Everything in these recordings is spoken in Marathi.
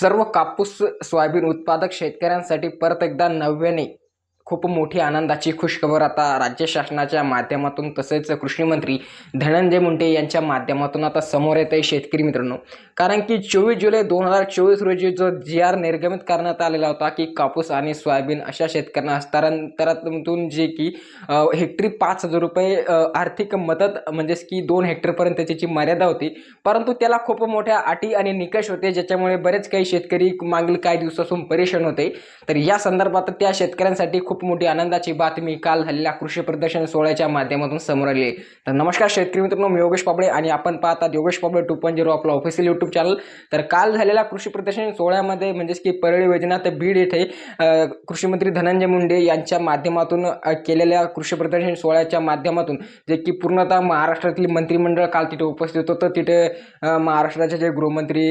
सर्व कापूस सोयाबीन उत्पादक शेतकऱ्यांसाठी परत एकदा नव्याने खूप मोठी आनंदाची खुशखबर आता राज्य शासनाच्या माध्यमातून तसेच कृषीमंत्री धनंजय मुंडे यांच्या माध्यमातून आता समोर येत आहे शेतकरी मित्रांनो. कारण की चोवीस जुलै दोन हजार चोवीस रोजी जो जी आर निर्गमित करण्यात आलेला होता की कापूस आणि सोयाबीन अशा शेतकऱ्यांना हस्तांतरातून जे की हेक्टरी पाच हजार रुपये आर्थिक मदत म्हणजेच की दोन हेक्टरपर्यंत त्याची मर्यादा होती. परंतु त्याला खूप मोठ्या अटी आणि निकष होते ज्याच्यामुळे बरेच काही शेतकरी मागील काही दिवसापासून परेशान होते. तर या संदर्भात त्या शेतकऱ्यांसाठी खूप खूप मोठी आनंदाची बातमी काल झालेल्या कृषी प्रदर्शन सोहळ्याच्या माध्यमातून समोर आली. तर नमस्कार शेतकरी मित्रांनो मी योगेश पाबळे आणि आपण पाहतात Yogesh Pabale two point zero आपला ऑफिशियल युट्यूब चॅनल तर काल झालेल्या कृषी प्रदर्शन सोहळ्यामध्ये म्हणजेच की परळी वैजनाथ बीड येथे कृषीमंत्री धनंजय मुंडे यांच्या माध्यमातून केलेल्या कृषी प्रदर्शन सोहळ्याच्या माध्यमातून जे की पूर्णतः महाराष्ट्रातील मंत्रिमंडळ काल तिथे उपस्थित होतं. तिथे महाराष्ट्राचे जे गृहमंत्री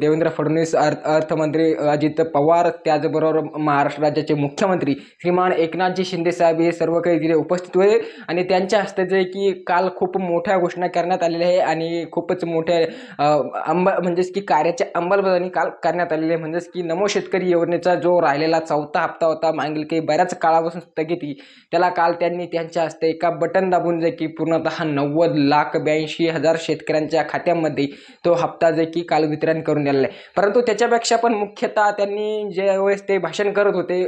देवेंद्र फडणवीस अर्थ अर्थमंत्री अजित पवार त्याचबरोबर महाराष्ट्र राज्याचे मुख्यमंत्री श्रीमान एकनाथजी शिंदे साहेब हे सर्व काही तिथे उपस्थित होते. आणि त्यांच्या हस्ते जे की काल खूप मोठ्या घोषणा करण्यात आलेल्या आहे आणि खूपच मोठ्या अंब म्हणजेच की कार्याच्या अंमलबजावणी काल करण्यात आलेली आहे. म्हणजेच की नमो शेतकरी योजनेचा जो राहिलेला चौथा हप्ता होता मागील काही बऱ्याच काळापासून स्थगिती त्याला काल त्यांनी त्यांच्या हस्ते एका बटन दाबून जे की पूर्णतः नव्वद लाख ब्याऐंशी हजार शेतकऱ्यांच्या खात्यामध्ये तो हप्ता जे की काल वितरण करून दिलेला आहे. परंतु त्याच्यापेक्षा पण मुख्यतः त्यांनी ज्यावेळेस ते भाषण करत होते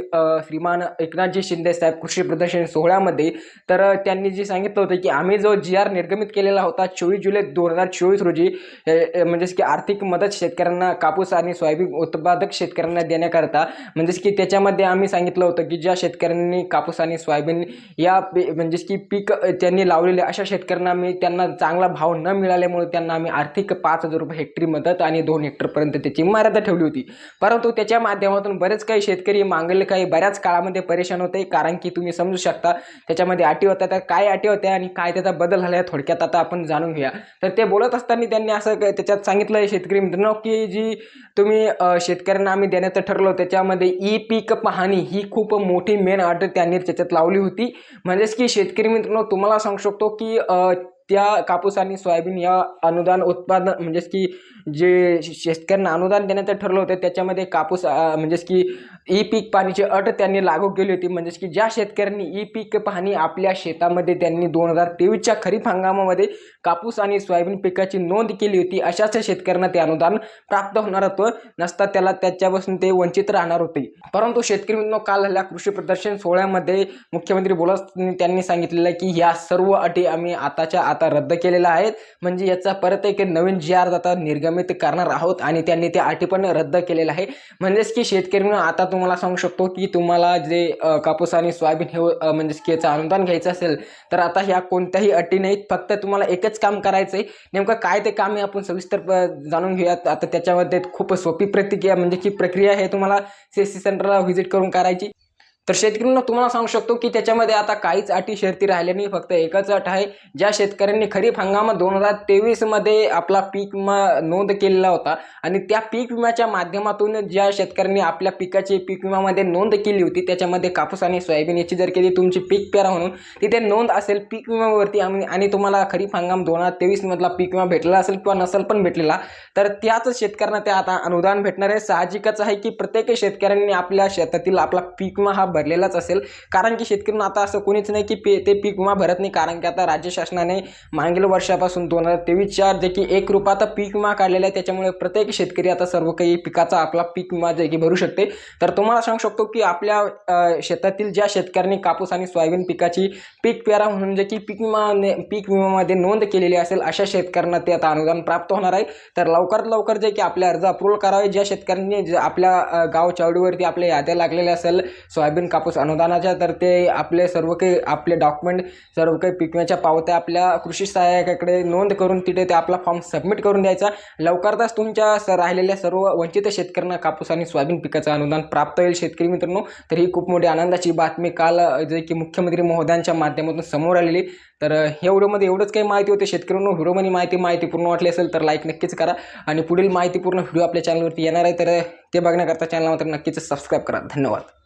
श्रीमान एकनाथ एकनाथजी शिंदे साहेब कृषी प्रदर्शन सोहळ्यामध्ये तर त्यांनी जे सांगितलं होतं की आम्ही जो जी आर निर्गमित केलेला होता चोवीस जुलै दोन हजार चोवीस रोजी म्हणजेच की आर्थिक मदत शेतकऱ्यांना कापूस आणि सोयाबीन उत्पादक शेतकऱ्यांना देण्याकरता म्हणजेच की त्याच्यामध्ये आम्ही सांगितलं होतं की ज्या शेतकऱ्यांनी कापूस आणि सोयाबीन या म्हणजेच की पीक त्यांनी लावलेले अशा शेतकऱ्यांना आम्ही त्यांना चांगला भाव न मिळाल्यामुळे त्यांना आम्ही आर्थिक पाच हजार रुपये हेक्टरी मदत आणि दोन हेक्टरपर्यंत त्याची मर्यादा ठेवली होती. परंतु त्याच्या माध्यमातून बरेच काही शेतकरी मागले काही बऱ्याच काळामध्ये परेशान होते कारण की तुम्ही समजू शकता त्याच्यामध्ये अटी होत्या त्या काय अटी होत्या आणि काय त्याचा बदल झाला थोडक्यात आता आपण जाणून घेऊया. तर ते बोलत असताना त्यांनी असं त्याच्यात सांगितलं शेतकरी मित्रांनो की जी तुम्ही शेतकऱ्यांना आम्ही देण्याचं ठरलो त्याच्यामध्ये ई पीक पाहणी ही खूप मोठी मेन अट त्यांनी त्याच्यात लावली होती. म्हणजेच की शेतकरी मित्रांनो तुम्हाला सांगू शकतो की त्या कापूस आणि सोयाबीन या अनुदान उत्पादन म्हणजेच की जे शेतकऱ्यांना अनुदान देण्याचं ठरलं होतं त्याच्यामध्ये कापूस म्हणजेच की ई पीक पाणीची अट त्यांनी लागू केली होती. म्हणजेच की ज्या शेतकऱ्यांनी ई पीक पाहणी आपल्या शेतामध्ये त्यांनी दोन हजार तेवीसच्या खरीप हंगामामध्ये कापूस आणि सोयाबीन पिकाची नोंद केली होती अशाच शेतकऱ्यांना ते अनुदान प्राप्त होणार होतं नसता त्याला त्याच्यापासून ते वंचित राहणार होते. परंतु शेतकरी मित्रांनो काल झाल्या कृषी प्रदर्शन सोहळ्यामध्ये मुख्यमंत्री बोलत त्यांनी सांगितलेलं आहे की ह्या सर्व अटी आम्ही आताच्या आता आता रद्द केलेल्या आहेत म्हणजे याचा परत एक नवीन जी आर आता निर्गमित करणार आहोत आणि त्यांनी त्या अटी पण रद्द केलेल्या आहे म्हणजेच की शेतकरी आता तुम्हाला सांगू शकतो की तुम्हाला जे कापूस आणि सोयाबीन हे म्हणजेच की याचं अनुदान घ्यायचं असेल तर आता ह्या कोणत्याही अटी नाहीत. फक्त तुम्हाला एकच काम करायचं आहे नेमकं काय ते काम आहे आपण सविस्तर प- जाणून घेऊयात. आता त्याच्यामध्ये खूप सोपी प्रतिक्रिया म्हणजे की प्रक्रिया हे तुम्हाला सी एस सी सेंटरला व्हिजिट करून करायची. तर शेतकऱ्यांना तुम्हाला सांगू शकतो की त्याच्यामध्ये आता काहीच अटी शर्ती राहिल्या नाही फक्त एकच अट आहे ज्या शेतकऱ्यांनी खरीप हंगाम दोन हजार तेवीसमध्ये आपला पीक विमा नोंद केलेला होता आणि त्या पीक विम्याच्या माध्यमातून ज्या शेतकऱ्यांनी आपल्या पिकाची पीक विम्यामध्ये नोंद केली होती त्याच्यामध्ये कापूस आणि सोयाबीन याची जर केली तुमची पीक पेरा म्हणून तिथे नोंद असेल पीक विम्यावरती आम्ही आणि तुम्हाला खरीप हंगाम दोन हजार तेवीसमधला पीक विमा भेटलेला असेल किंवा नसेल पण भेटलेला तर त्याच शेतकऱ्यांना ते आता अनुदान भेटणार आहे. साहजिकच आहे की प्रत्येक शेतकऱ्यांनी आपल्या शेतातील आपला पीक विमा हा भरलेलाच असेल. कारण की शेतकऱ्यांना आता असं कोणीच नाही की पे ते पीक विमा भरत नाही. कारण की आता राज्य शासनाने मागील वर्षापासून दोन हजार तेवीसच्या जे की एक रुपयाचा पीक विमा काढलेला आहे. त्याच्यामुळे प्रत्येक शेतकरी आता सर्व काही पिकाचा आपला पीक विमा जे की भरू शकते. तर तुम्हाला सांगू शकतो की आपल्या शेतातील ज्या शेतकऱ्यांनी कापूस आणि सोयाबीन पिकाची पीक पेरा म्हणून जे की पीक विमा पीक विमामध्ये नोंद केलेली असेल अशा शेतकऱ्यांना ते आता अनुदान प्राप्त होणार आहे. तर लवकरात लवकर जे की आपले अर्ज अप्रूव्हल करावे. ज्या शेतकऱ्यांनी जे आपल्या गाव चावडीवरती आपल्या याद्या लागलेल्या असेल सोयाबीन कापूस अनुदानाच्या तर ते आपले सर्व काही आपले डॉक्युमेंट सर्व काही पिकण्याच्या पावत्या आपल्या कृषी सहाय्यकाकडे नोंद करून तिथे ते आपला फॉर्म सबमिट करून द्यायचा. लवकरच तुमच्या स राहिलेल्या सर्व वंचित शेतकऱ्यांना कापूस आणि सोयाबीन पिकाचं अनुदान प्राप्त होईल. शेतकरी मित्रांनो तर ही खूप मोठी आनंदाची बातमी काल जे की मुख्यमंत्री महोदयांच्या माध्यमातून समोर आलेली. तर ह्या व्हिडिओमध्ये एवढंच काही माहिती होते. शेतकऱ्यांनो व्हिडिओमध्ये माहिती माहिती पूर्ण वाटली असेल तर लाईक नक्कीच करा. आणि पुढील माहितीपूर्ण व्हिडिओ आपल्या चॅनलवरती येणार आहे तर ते बघण्याकरता चॅनल मात्र नक्कीच सबस्क्राईब करा. धन्यवाद.